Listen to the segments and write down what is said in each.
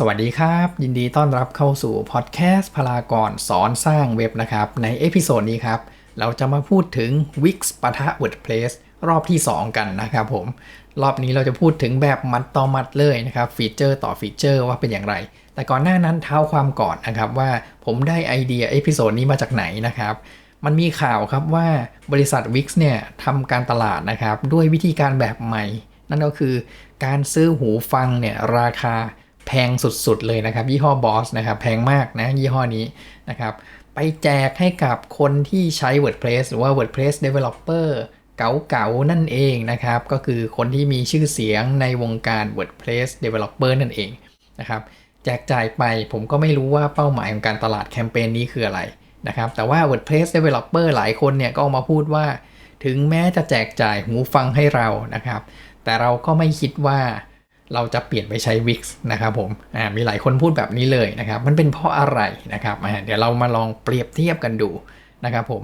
สวัสดีครับ ยินดีต้อนรับเข้าสู่พอดแคสต์พลากรสอนสร้างเว็บนะครับ ในเอพิโซดนี้ครับ เราจะมาพูดถึง Wix ปะทะ WordPress รอบที่ 2 กันนะครับผม รอบนี้เราจะพูดถึงแบบมัดต่อมัดเลยนะครับฟีเจอร์ต่อฟีเจอร์ว่าเป็นอย่างไร แต่ก่อนหน้านั้นเท้าความก่อนนะครับว่าผมได้ไอเดียเอพิโซดนี้มาจากไหนนะครับมันมีข่าวครับว่าบริษัท Wix เนี่ยทำการตลาดนะครับด้วยวิธีการแบบใหม่ นั่นก็คือการซื้อหูฟังเนี่ยราคา แพงสุดๆเลยนะครับ ยี่ห้อบอสนะครับแพงมากนะยี่ห้อนี้นะครับ ไปแจกให้กับคนที่ใช้ WordPress หรือว่า WordPress Developer เก๋าๆนั่นเองนะครับ ก็คือคนที่มีชื่อเสียงในวงการ WordPress Developer นั่นเองนะครับแจกจ่ายไปผมก็ไม่รู้ว่าเป้าหมายของการตลาดแคมเปญนี้คืออะไรนะครับ แต่ว่า WordPress Developer หลายคนเนี่ยก็ออกมาพูดว่า ถึงแม้จะแจกจ่ายหูฟังให้เรานะครับ แต่เราก็ไม่คิดว่า เราจะเปลี่ยนไปใช้ Wix นะครับผมมีหลายคนพูดแบบนี้เลยนะครับ มันเป็นเพราะอะไรนะครับเดี๋ยวเรามาลองเปรียบเทียบกันดูนะครับผม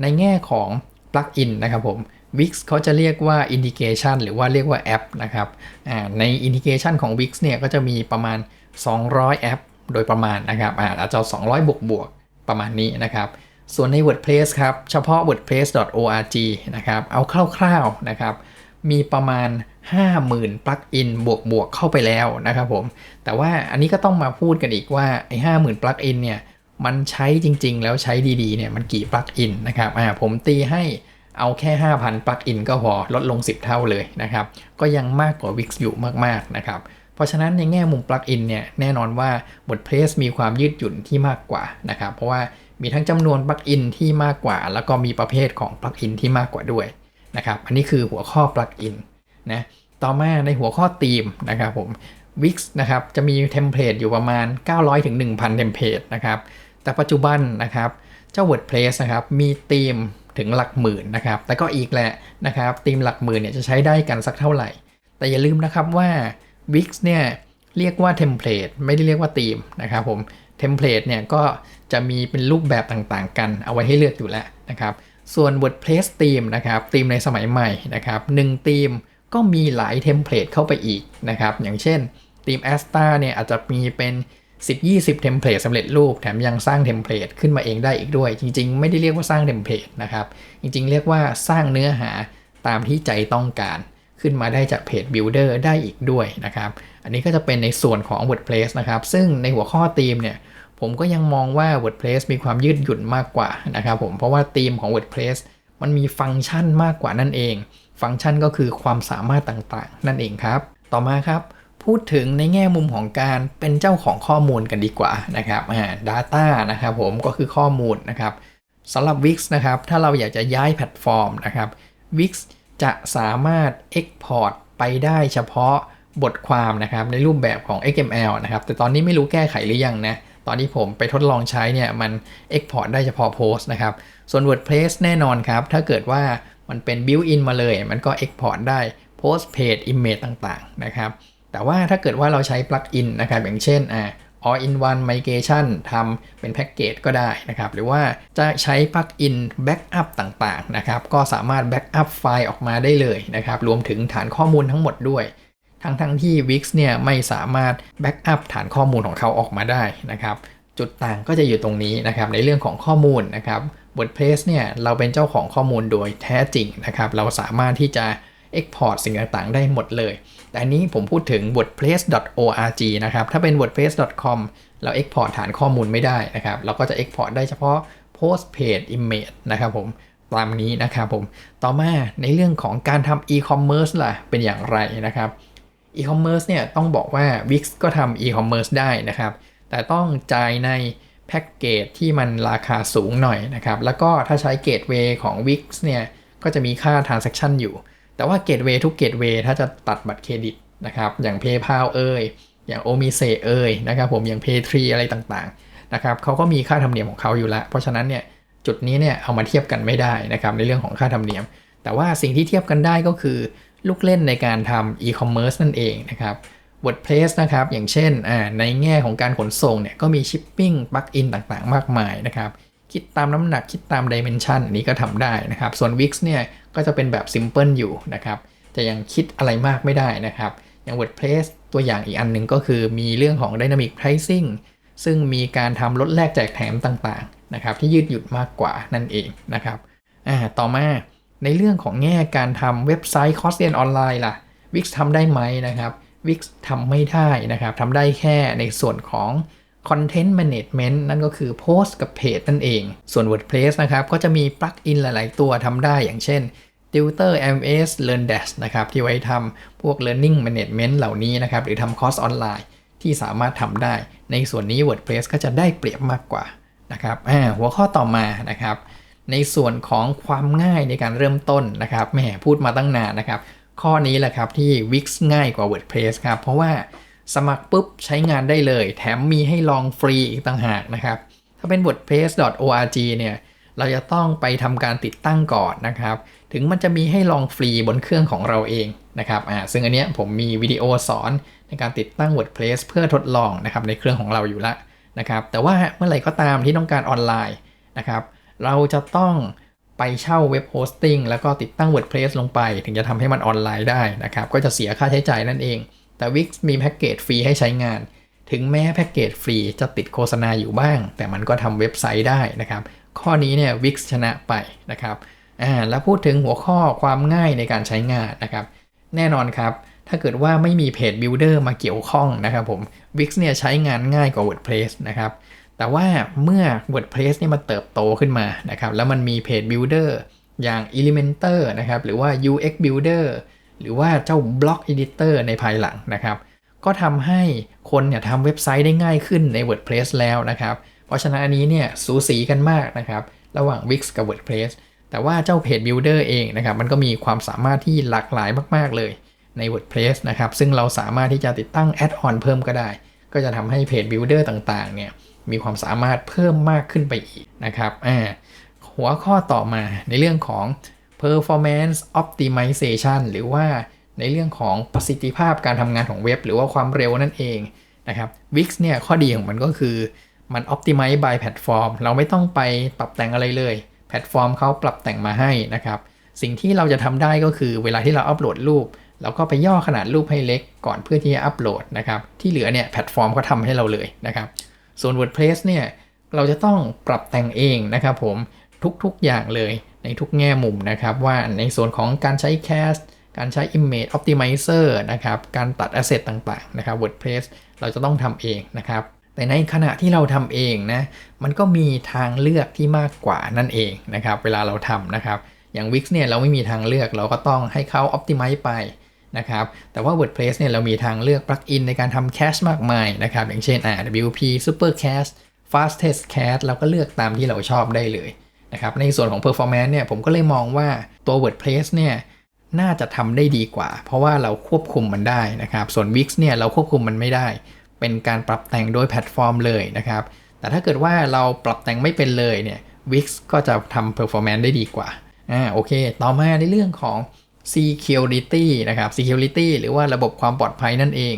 ในแง่ของปลั๊กอินนะครับผม Wix เขาจะเรียกว่า Indication หรือว่าเรียกว่าแอปนะครับใน Indication ของ Wix เนี่ยก็จะมีประมาณ 200 แอป โดยประมาณนะครับอาจจะ 200 บวกบวกประมาณนี้นะครับ ส่วนใน WordPress ครับ เฉพาะ wordpress.org นะครับ เอาคร่าวๆนะครับ มีประมาณ 50,000ปลั๊กอินบวกบวกเข้าไปแล้วนะครับผม แต่ว่าอันนี้ก็ต้องมาพูดกันอีกว่าไอ้ห้าหมื่นปลั๊กอินเนี่ยมันใช้จริง ๆ แล้วใช้ดีๆเนี่ยมันกี่ปลั๊กอินนะครับอ่าผมตีให้เอาแค่ 5,000ปลั๊กอินก็พอลดลง 10 เท่าเลยนะครับ ก็ยังมากกว่า Wix อยู่มากๆนะครับ เพราะฉะนั้นในแง่มุมปลั๊กอินเนี่ยแน่นอนว่า WordPress มีความยืดหยุ่นที่มากกว่านะครับ เพราะว่ามีทั้งจำนวนปลั๊กอินที่มากกว่า แล้วก็มีประเภทของปลั๊กอินที่มากกว่าด้วยนะครับ อันนี้คือหัวข้อปลั๊กอิน นะต่อมาในหัวข้อธีมนะครับผม Wix นะครับจะมีเทมเพลตอยู่ประมาณ 900ถึง1,000 เทมเพลตนะครับ แต่ปัจจุบันนะครับ เจ้า WordPress นะครับมีธีมถึงหลักหมื่นนะครับ แต่ก็อีกแหละนะครับธีมหลักหมื่นเนี่ยจะใช้ได้กันสักเท่าไหร่ แต่อย่าลืมนะครับว่า Wix เนี่ยเรียกว่าเทมเพลตไม่ได้เรียกว่าธีมนะครับผมเทมเพลตเนี่ยก็จะมีเป็นรูปแบบต่างๆ กันเอาไว้ให้เลือกอยู่แล้วนะครับ ส่วน WordPress ธีมนะครับธีมในสมัยใหม่นะครับหนึ่งธีม ก็มีหลายเทมเพลตเข้าไปอีกนะครับ อย่างเช่นทีม a s t a เนี่ยอาจจะมีเป็น 10-20 เทมเพลตสำเร็จรูป แถมยังสร้างเทมเพลตขึ้นมาเองได้อีกด้วย จริง ๆ ไม่ได้เรียกว่าสร้างเทมเพลตนะครับ จริง ๆ เรียกว่าสร้างเนื้อหาตามที่ใจต้องการขึ้นมาได้จากเพจ Builder ได้อีกด้วยนะครับ อันนี้ก็จะเป็นในส่วนของ WordPress นะครับ ซึ่งในหัวข้อธีมเนี่ยผมก็ยังมองว่า WordPress มีความยืดหยุ่นมากกว่านะครับผม เพราะว่าธีมของ WordPress มันมีฟังก์ชันมากกว่านั่นเอง ฟังก์ชันก็คือความสามารถต่างๆ นั่นเองครับ ต่อมาครับ พูดถึงในแง่มุมของการเป็นเจ้าของข้อมูลกันดีกว่านะครับอ่า data นะครับผมก็คือข้อมูลนะครับสำหรับ Wix นะครับ ถ้าเราอยากจะย้ายแพลตฟอร์มนะครับ Wix จะสามารถ Export ไปได้เฉพาะบทความนะครับในรูปแบบของ XML นะครับ แต่ตอนนี้ไม่รู้แก้ไขหรือยังนะ ตอนที่ผมไปทดลองใช้เนี่ยมัน Export ได้เฉพาะโพสต์นะครับ ส่วน WordPress แน่นอนครับ ถ้าเกิดว่า มันเป็น built in มาเลย มันก็ export ได้ post page image ต่างๆนะครับ แต่ว่าถ้าเกิดว่าเราใช้ plugin นะครับ อย่างเช่นอ่า all in one migration ทำเป็นแพ็กเกจก็ได้นะครับ หรือว่าจะใช้ plugin backup ต่างๆนะครับ ก็สามารถ backup ไฟล์ออกมาได้เลยนะครับ รวมถึงฐานข้อมูลทั้งหมดด้วยทั้งๆทที่ Wix เนี่ยไม่สามารถ backup ฐานข้อมูลของเขาออกมาได้นะครับ จุดต่างก็จะอยู่ตรงนี้นะครับในเรื่องของข้อมูลนะครับ WordPress เนี่ยเราเป็นเจ้าของข้อมูลโดยแท้จริงนะครับ เราสามารถที่จะ Export สิ่งต่างๆ ได้หมดเลย แต่อันนี้ผมพูดถึง wordpress.org นะครับ ถ้าเป็น wordpress.com เรา Export ฐานข้อมูลไม่ได้นะครับ เราก็จะ Export ได้เฉพาะ post page image นะครับผมตามนี้นะครับผม ต่อมาในเรื่องของการทำ e-commerce ล่ะ เป็นอย่างไรนะครับ e-commerce เนี่ยต้องบอกว่า Wix ก็ทำ e-commerce ได้นะครับ แต่ต้องจ่ายใน แพ็กเกจที่มันราคาสูงหน่อยนะครับ แล้วก็ถ้าใช้เกตเวย์ของ Wix เนี่ย ก็จะมีค่า transaction อยู่ แต่ว่าเกตเวย์ทุกเกตเวย์ถ้าจะตัดบัตรเครดิตนะครับ อย่าง PayPal เอ่ย อย่าง o m i s e เอ่ยนะครับผม อย่าง Paytree อะไรต่างๆนะครับเขาก็มีค่าธรรมเนียมของเขาอยู่แล้วเพราะฉะนั้นเนี่ยจุดนี้เนี่ยเอามาเทียบกันไม่ได้นะครับในเรื่องของค่าธรรมเนียม แต่ว่าสิ่งที่เทียบกันได้ก็คือลูกเล่นในการทำ e-commerce นั่นเองนะครับ WordPress นะครับ อย่างเช่นในแง่ของการขนส่งเนี่ยก็มี shipping plugin ต่างๆ มากมายนะครับ คิดตามน้ำหนักคิดตาม dimension อันนี้ก็ทำได้นะครับ ส่วน Wix เนี่ยก็จะเป็นแบบ simple อยู่นะครับ จะยังคิดอะไรมากไม่ได้นะครับ อย่าง WordPress ตัวอย่างอีกอันหนึ่งก็คือมีเรื่องของ Dynamic Pricing ซึ่งมีการทำลดแลกแจกแถมต่างๆนะครับที่ยืดหยุ่นมากกว่านั่นเองนะครับต่อมาในเรื่องของแง่การทำเว็บไซต์คอร์สเรียนออนไลน์ล่ะ Wix ทำได้ไหมนะครับ Wix ทำไม่ได้นะครับทำได้แค่ในส่วนของ Content Management นั่นก็คือโพสต์กับเพจนั่นเอง ส่วน WordPress นะครับก็จะมีปลั๊กอินหลาย ๆ ตัวทำได้อย่างเช่น Tutor MS LearnDash นะครับที่ไว้ทำพวก Learning Management เหล่านี้นะครับหรือทำคอร์สออนไลน์ที่สามารถทำได้ ในส่วนนี้ WordPress ก็จะได้เปรียบมากกว่านะครับหัวข้อต่อมานะครับ ในส่วนของความง่ายในการเริ่มต้นนะครับแหมพูดมาตั้งนานนะครับ ข้อนี้แหละครับที่ Wix ง่ายกว่า WordPress ครับ เพราะว่าสมัครปุ๊บใช้งานได้เลย แถมมีให้ลองฟรีอีกต่างหากนะครับ ถ้าเป็น wordpress.org เนี่ยเราจะต้องไปทำการติดตั้งก่อนนะครับ ถึงมันจะมีให้ลองฟรีบนเครื่องของเราเองนะครับอ่าซึ่งอันเนี้ยผมมีวิดีโอสอนในการติดตั้ง WordPress เพื่อทดลองนะครับในเครื่องของเราอยู่ละนะครับ แต่ว่าเมื่อไหร่ก็ตามที่ต้องการออนไลน์นะครับ เราจะต้อง ไปเช่าเว็บโฮสติ้งแล้วก็ติดตั้ง WordPress ลงไป ถึงจะทำให้มันออนไลน์ได้นะครับ ก็จะเสียค่าใช้จ่ายนั่นเอง แต่ Wix มีแพ็กเกจฟรีให้ใช้งาน ถึงแม้แพ็กเกจฟรีจะติดโฆษณาอยู่บ้าง แต่มันก็ทำเว็บไซต์ได้นะครับ ข้อนี้เนี่ย Wix ชนะไปนะครับอ่าแล้วพูดถึงหัวข้อความง่ายในการใช้งานนะครับ แน่นอนครับ ถ้าเกิดว่าไม่มีเพจ Builder มาเกี่ยวข้องนะครับผม Wix เนี่ยใช้งานง่ายกว่า WordPress นะครับ แต่ว่าเมื่อ WordPress นี่มันเติบโตขึ้นมานะครับ แล้วมันมีเพจ Builder อย่าง Elementor นะครับ หรือว่า UX Builder หรือว่าเจ้า Block Editor ในภายหลังนะครับ ก็ทำให้คนเนี่ยทำเว็บไซต์ได้ง่ายขึ้นใน WordPress แล้วนะครับ เพราะฉะนั้นอันนี้เนี่ยสูสีกันมากนะครับ ระหว่าง Wix กับ WordPress แต่ว่าเจ้าเพจ Builder เองนะครับ มันก็มีความสามารถที่หลากหลายมาก ๆ เลยใน WordPress นะครับ ซึ่งเราสามารถที่จะติดตั้งแอดออนเพิ่มก็ได้ ก็จะทำให้เพจ Builder ต่าง ๆ เนี่ย มีความสามารถเพิ่มมากขึ้นไปอีกนะครับหัวข้อต่อมาในเรื่องของ performance optimization หรือว่าในเรื่องของประสิทธิภาพการทำงานของเว็บ หรือว่าความเร็วนั่นเองนะครับ Wix เนี่ยข้อดีของมันก็คือมัน optimize by platform เราไม่ต้องไปปรับแต่งอะไรเลย แพลตฟอร์มเขาปรับแต่งมาให้นะครับ สิ่งที่เราจะทำได้ก็คือเวลาที่เราอัปโหลดรูปเราก็ไปย่อขนาดรูปให้เล็กก่อนเพื่อที่จะอัปโหลดนะครับ ที่เหลือเนี่ยแพลตฟอร์มเขาทำให้เราเลยนะครับ ส่วน WordPress เนี่ยเราจะต้องปรับแต่งเองนะครับผมทุกๆอย่างเลยในทุกแง่มุมนะครับว่าในส่วนของการใช้ Cast การใช้ Image Optimizer นะครับการตัด Asset ต่างๆนะครับ WordPress เราจะต้องทำเองนะครับแต่ในขณะที่เราทำเองนะมันก็มีทางเลือกที่มากกว่านั่นเองนะครับเวลาเราทำนะครับอย่าง Wix เนี่ยเราไม่มีทางเลือกเราก็ต้องให้เขา Optimize ไป นะครับแต่ว่า WordPress เนี่ยเรามีทางเลือกปลั๊กอินในการทำ Cache มากมายนะครับอย่างเช่นอ่า WP Super Cache Fastest Cache เราก็เลือกตามที่เราชอบได้เลยนะครับในส่วนของ performance เนี่ยผมก็เลยมองว่าตัว WordPress เนี่ยน่าจะทำได้ดีกว่า เพราะว่าเราควบคุมมันได้นะครับส่วน Wix เนี่ยเราควบคุมมันไม่ได้ เป็นการปรับแต่งโดยแพลตฟอร์มเลยนะครับแต่ถ้าเกิดว่าเราปรับแต่งไม่เป็นเลยเนี่ย Wix ก็จะทำ performance ได้ดีกว่าอ่าโอเค ต่อมาในเรื่องของ security นะครับ security หรือว่าระบบความปลอดภัยนั่นเอง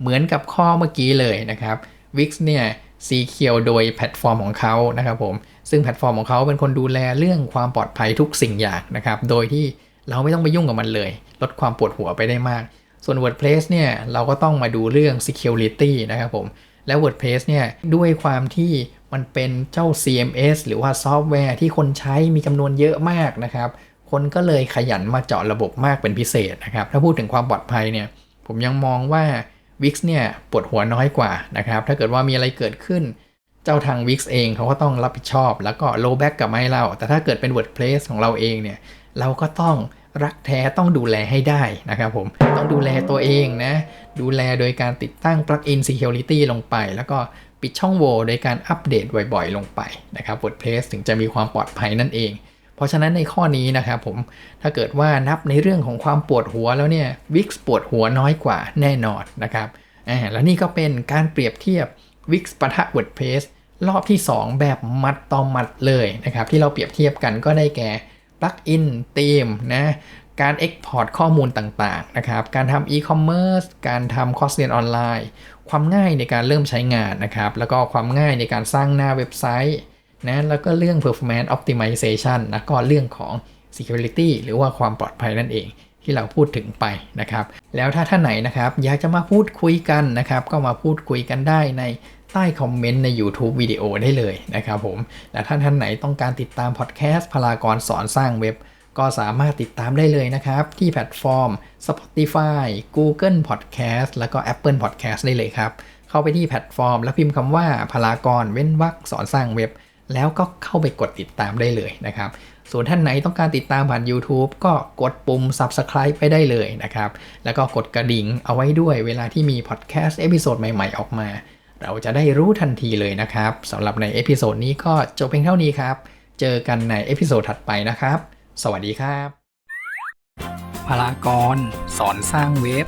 เหมือนกับข้อเมื่อกี้เลยนะครับ Wix เนี่ย secure โดยแพลตฟอร์มของเขานะครับผม ซึ่งแพลตฟอร์มของเขาเป็นคนดูแลเรื่องความปลอดภัยทุกสิ่งอย่างนะครับ โดยที่เราไม่ต้องไปยุ่งกับมันเลย ลดความปวดหัวไปได้มาก ส่วน WordPress เนี่ยเราก็ต้องมาดูเรื่อง security นะครับผม แล้ว WordPress เนี่ยด้วยความที่มันเป็นเจ้า CMS หรือว่าซอฟต์แวร์ที่คนใช้มีจำนวนเยอะมากนะครับ คนก็เลยขยันมาเจาะระบบมากเป็นพิเศษนะครับ ถ้าพูดถึงความปลอดภัยเนี่ย ผมยังมองว่า Wix เนี่ยปวดหัวน้อยกว่านะครับ ถ้าเกิดว่ามีอะไรเกิดขึ้น เจ้าทาง Wix เองเขาก็ต้องรับผิดชอบ แล้วก็ roll back กลับมาให้เรา แต่ถ้าเกิดเป็น WordPress ของเราเองเนี่ย เราก็ต้องรักแท้ต้องดูแลให้ได้นะครับผม ต้องดูแลตัวเองนะ ดูแลโดยการติดตั้ง plugin security ลงไป แล้วก็ปิดช่องโหว่โดยการอัปเดตบ่อยๆ ลงไปนะครับ WordPress ถึงจะมีความปลอดภัยนั่นเอง ราะฉะนั้นในข้อนี้นะครับผมถ้าเกิดว่านับในเรื่องของความปวดหัวแล้วเนี่ย Wix ปวดหัวน้อยกว่าแน่นอนนะครับอ่าแล้วนี่ก็เป็นการเปรียบเทียบ Wix ปะทะ WordPress รอบที่ 2 แบบมัดต่อมัดเลยนะครับ ที่เราเปรียบเทียบกันก็ได้แก่ plugin ธีมนะการ Export ข้อมูลต่างๆนะครับ การทำ e-commerce การทำคอร์สเรียนออนไลน์ ความง่ายในการเริ่มใช้งานนะครับ แล้วก็ความง่ายในการสร้างหน้าเว็บไซต์ นะแล้วก็เรื่อง performance optimization นะก็เรื่องของ security หรือว่าความปลอดภัยนั่นเองที่เราพูดถึงไปนะครับ แล้วถ้าท่านไหนนะครับ อยากจะมาพูดคุยกันนะครับ ก็มาพูดคุยกันได้ในใต้คอมเมนต์ใน YouTube วิดีโอได้เลยนะครับผม และถ้าท่านไหนต้องการติดตามพอดแคสต์พลากรสอนสร้างเว็บ ก็สามารถติดตามได้เลยนะครับ ที่แพลตฟอร์ม Spotify Google Podcast แล้วก็ Apple Podcast ได้เลยครับ เข้าไปที่แพลตฟอร์ม แล้วพิมพ์คำว่าพลากรเว้นวรรคสอนสร้างเว็บ แล้วก็เข้าไปกดติดตามได้เลยนะครับ ส่วนท่านไหนต้องการติดตามผ่าน YouTube ก็กดปุ่ม Subscribe ไปได้เลยนะครับ แล้วก็กดกระดิ่งเอาไว้ด้วยเวลาที่มีพอดแคสต์เอพิโซดใหม่ ๆ ออกมา เราจะได้รู้ทันทีเลยนะครับสำหรับในเอพิโซดนี้ก็จบเพียงเท่านี้ครับ เจอกันในเอพิโซดถัดไปนะครับ สวัสดีครับพลากรสอนสร้างเว็บ